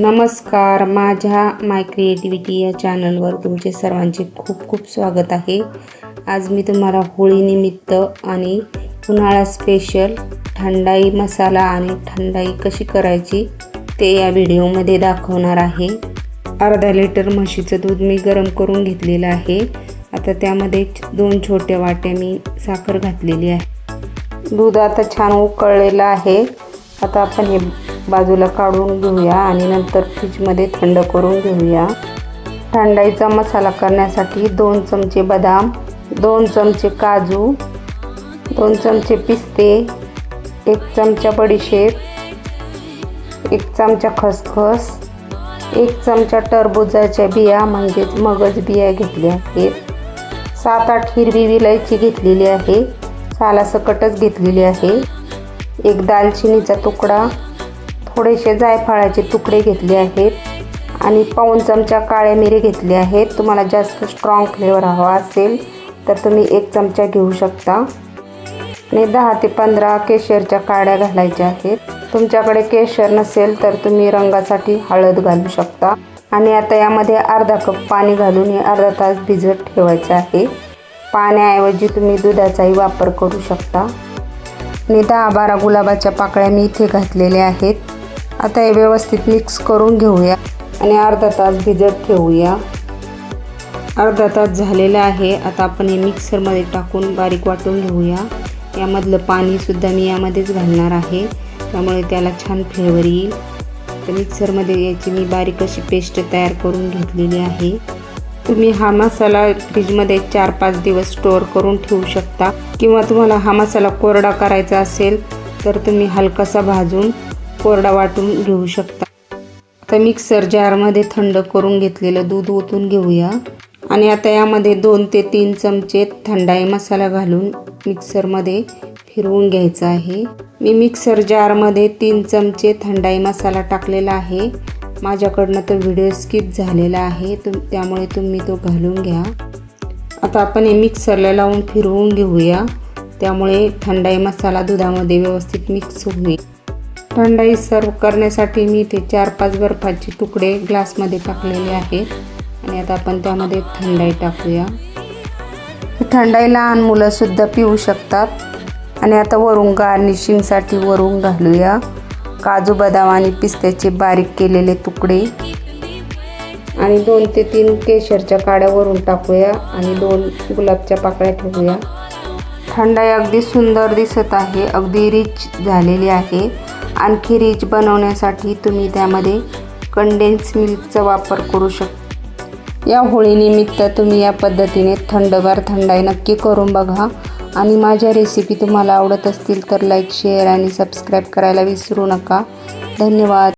नमस्कार माझ्या माय क्रिएटिव्हिटी या चॅनलवर तुमचे सर्वांचे खूप खूप स्वागत आहे. आज मी तुम्हाला होळीनिमित्त आणि उन्हाळा स्पेशल थंडाई मसाला आणि थंडाई कशी करायची ते या व्हिडिओमध्ये दाखवणार आहे. अर्धा लिटर म्हशीचं दूध मी गरम करून घेतलेलं आहे. आता त्यामध्ये दोन छोट्या वाट्या मी साखर घातलेली आहे. दूध आता छान उकळलेलं आहे. आता आपण हे बाजूला काढून घेऊया आणि नंतर फ्रीजमध्ये थंड करून घेऊया. थंडाईचा मसाला करण्यासाठी दोन चमचे बदाम दोन चमचे काजू दोन चमचे पिस्ते एक चमचा बडीशेप एक चमचा खसखस एक चमचा टरबुजाच्या बिया म्हणजेच मगज बिया घेतल्या आहेत. सात आठ हिरवी विलायची घेतलेली आहे. सालासकटच घेतलेली आहे. एक दालचिनीचा तुकडा थोडेसे जायफळाचे तुकडे घेतले आहेत आणि पाऊन चमचा काळ्या मिरी घेतले आहेत. तुम्हाला जास्त स्ट्रॉंग फ्लेवर हवा असेल तर तुम्ही एक चमचा घेऊ शकता. आणि दहा ते पंधरा केशरच्या काड्या घालायच्या आहेत. तुमच्याकडे केशर नसेल तर तुम्ही रंगासाठी हळद घालू शकता. आणि आता यामध्ये अर्धा कप पाणी घालून हे अर्धा तास भिजत ठेवायचं आहे. पाण्याऐवजी तुम्ही दुधाचाही वापर करू शकता. आणि दहा बारा गुलाबाच्या पाकळ्या मी इथे घातलेल्या आहेत. आता हे व्यवस्थित मिक्स करून घेऊया आणि अर्धा तास भिजत ठेवूया. अर्धा तास झालेला आहे. आता आपण हे मिक्सरमध्ये टाकून बारीक वाटून घेऊया. यामधलं पाणीसुद्धा मी यामध्येच घालणार आहे. त्यामुळे त्याला छान फ्लेवर येईल. तर मिक्सरमध्ये याची मी बारीक अशी पेस्ट तयार करून घेतलेली आहे. तुम्ही हा मसाला फ्रीजमध्ये चार पाच दिवस स्टोअर करून ठेवू शकता. किंवा तुम्हाला हा मसाला कोरडा करायचा असेल तर तुम्ही हलकासा भाजून कोरडा वाटून घेऊ शकता. आता मिक्सर जारमध्ये थंड करून घेतलेलं दूध ओतून घेऊया. आणि आता यामध्ये दोन ते तीन चमचे थंडाई मसाला घालून मिक्सरमध्ये फिरवून घ्यायचं आहे. मी मिक्सर जारमध्ये तीन चमचे थंडाई मसाला टाकलेला आहे. माझ्याकडनं तो व्हिडिओ स्किप झालेला आहे तुम त्यामुळे तुम्ही तो घालून घ्या. आता आपण हे मिक्सरला लावून फिरवून घेऊया. त्यामुळे थंडाई मसाला दुधामध्ये व्यवस्थित मिक्स होईल. थंडाई सर्व करण्यासाठी मी इथे चार पाच बर्फाचे तुकडे ग्लासमध्ये टाकलेले आहेत. आणि आता आपण त्यामध्ये थंडाई टाकूया. थंडाई लहान मुलंसुद्धा पिऊ शकतात. आणि आता वरून गार्निशिंगसाठी वरून घालूया. काजू बदाम आणि पिस्त्याचे बारीक केलेले तुकडे. आणि दोन ते तीन केशरच्या काड्या वरून टाकूया आणि दोन गुलाबच्या पाकळ्या ठेवूया. थंडाई अगदी सुंदर दिसत आहे. अगदी रिच झालेली आहे. आणखी रिच बनवण्यासाठी तुम्ही त्यामध्ये कंडेन्स मिल्कचा वापर करू शकता या होळीनिमित्त तुम्ही या पद्धतीने थंडगार थंडाई नक्की करून बघा. आणि माझ्या रेसिपी तुम्हाला आवडत असतील तर लाईक शेअर आणि सबस्क्राईब करायला विसरू नका. धन्यवाद.